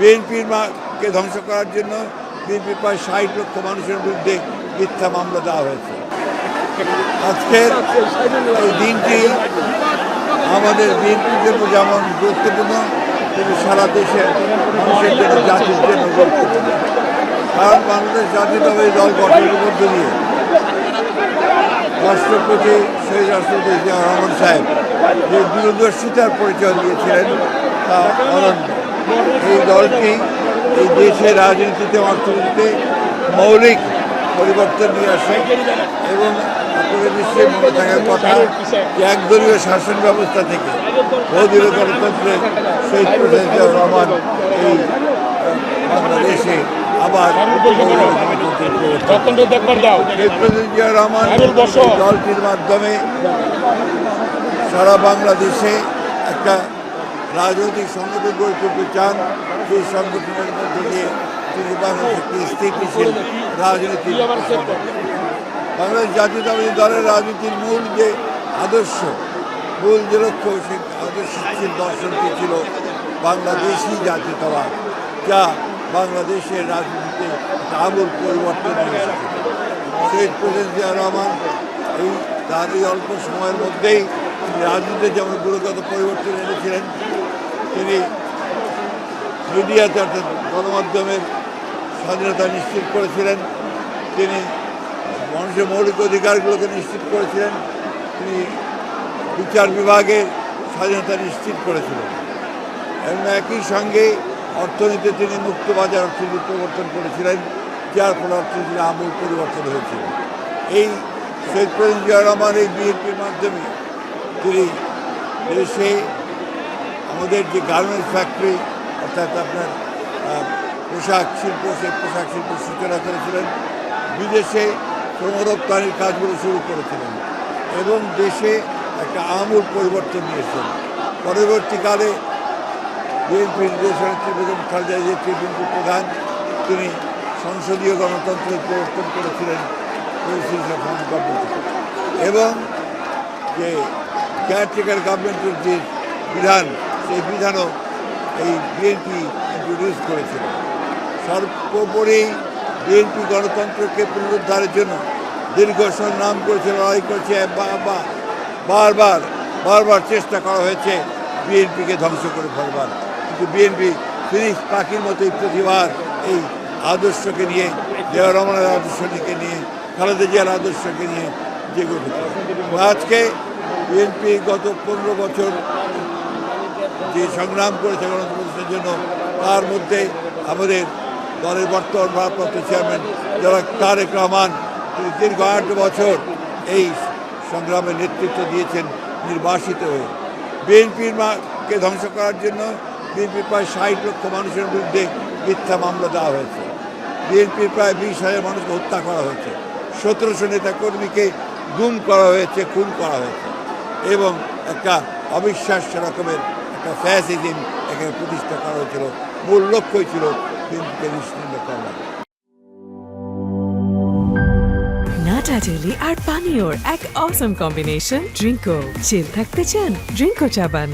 বিএনপির মাকে ধ্বংস করার জন্য বিএনপির প্রায় ষাট লক্ষ মানুষের বিরুদ্ধে মিথ্যা মামলা দেওয়া হয়েছে। আজকের এই দিনটি আমাদের বিএনপির জন্য যেমন গুরুত্বপূর্ণ, কিন্তু সারা দেশের মানুষের জন্য, জাতির জন্য গুরুত্বপূর্ণ। কারণ বাংলাদেশ জাতীয়তাবাদী দল গঠনের মধ্য দিয়ে রাষ্ট্রপতি শহীদ রাষ্ট্রপতি জিয়া রহমান সাহেব যে দূরদর্শিতার পরিচয় দিয়েছিলেন, তা অনন্য। দলটি এই দেশের রাজনীতিতে অর্থনীতিতে মৌলিক পরিবর্তন নিয়ে আসে এবং আপনাদের নিশ্চয়ই মনে থাকার কথা যে একদলীয় শাসন ব্যবস্থা থেকে বহুদলীয় গণতন্ত্রের শহীদ প্রেসিডেন্ট রহমান এই বাংলাদেশে আবার রহমান দলটির মাধ্যমে সারা বাংলাদেশে একটা রাজনৈতিক সংগঠন গড়ে তুলতে চান, সেই সংগঠনের মধ্য দিয়ে তিনি বাংলাদেশ একটি স্থিতিশীল রাজনীতি বাংলাদেশ জাতীয়তাবাদী দলের রাজনীতির মূল যে আদর্শ, মূল যে লক্ষ্য, সেই আদর্শশীল দর্শনটি ছিল বাংলাদেশি জাতীয়তাবাদ, যা বাংলাদেশের রাজনীতিতে আমূল পরিবর্তন এসেছে। শহীদ প্রেসিডেন্ট জিয়া রহমান এই তার এই অল্প সময়ের মধ্যেই রাজনীতিতে যেমন গুরুগত পরিবর্তন এনেছিলেন, তিনি মিডিয়াতে অর্থাৎ গণমাধ্যমের স্বাধীনতা নিশ্চিত করেছিলেন, তিনি মানুষের মৌলিক অধিকারগুলোকে নিশ্চিত করেছিলেন, তিনি বিচার বিভাগে স্বাধীনতা নিশ্চিত করেছিলেন। এবং একই সঙ্গে অর্থনীতিতে তিনি মুক্ত বাজার অর্থনীতি প্রবর্তন করেছিলেন, যার ফলে অর্থনীতির আমূল পরিবর্তন হয়েছিল। এই প্রেসিডেন্ট জিয়া রহমান এই বিএনপির মাধ্যমে তিনি দেশে আমাদের যে গার্মেন্টস ফ্যাক্টরি অর্থাৎ আপনার পোশাক শিল্প, সেই পোশাক শিল্প সূচনা করেছিলেন, বিদেশে শ্রম রপ্তানির কাজগুলো শুরু করেছিলেন এবং দেশে একটা আমূল পরিবর্তন নিয়েছেন। পরবর্তীকালে বিএনপির দেশনেত্রী বেগম খালেদা প্রধান, তিনি সংসদীয় গণতন্ত্রের প্রবর্তন করেছিলেন এবং যে কেয়ারটেকার গভর্নমেন্টের যে বিধান, সেই বিধানও এই বিএনপি ইন্ট্রোডিউস করেছিল। সর্বোপরি বিএনপি গণতন্ত্রকে পুনরুদ্ধারের জন্য দীর্ঘ সংগ্রাম করেছে, লড়াই করেছে বারবার বারবার চেষ্টা করা হয়েছে বিএনপিকে ধ্বংস করে ফেলবার। কিন্তু বিএনপি ফিনিক্স পাখির মতোই প্রতিবার এই আদর্শকে নিয়ে, জিয়া রহমানের আদর্শটিকে নিয়ে, খালেদা জিয়ার আদর্শকে নিয়ে যে এবং আজকে বিএনপি গত পনেরো বছর যে সংগ্রাম করেছে গণতন্ত্রের জন্য, তার মধ্যে আমাদের দলের বর্তমান ভারপ্রাপ্ত চেয়ারম্যান যারা তারেক রহমান, তিনি দীর্ঘ আট বছর এই সংগ্রামে নেতৃত্ব দিয়েছেন নির্বাসিত হয়ে। বিএনপির কে ধ্বংস করার জন্য বিএনপির প্রায় ষাট লক্ষ মানুষের বিরুদ্ধে মিথ্যা মামলা দেওয়া হয়েছে। বিএনপির প্রায় বিশ হাজার মানুষকে হত্যা করা হয়েছে। সতেরোশো নেতা কর্মীকে গুম করা হয়েছে, খুন করা হয়েছে। এবং একটা অবিশ্বাস্য রকমের একটা ফ্যাসিজম এখানে প্রতিষ্ঠা করা হয়েছিল। মূল লক্ষ্যই ছিল বিএনপিকে করা। নাটা আর পানীয়র এক অসম কম্বিনেশন ড্রিঙ্কো চিল থাকতে চান? ড্রিঙ্কো চাবান।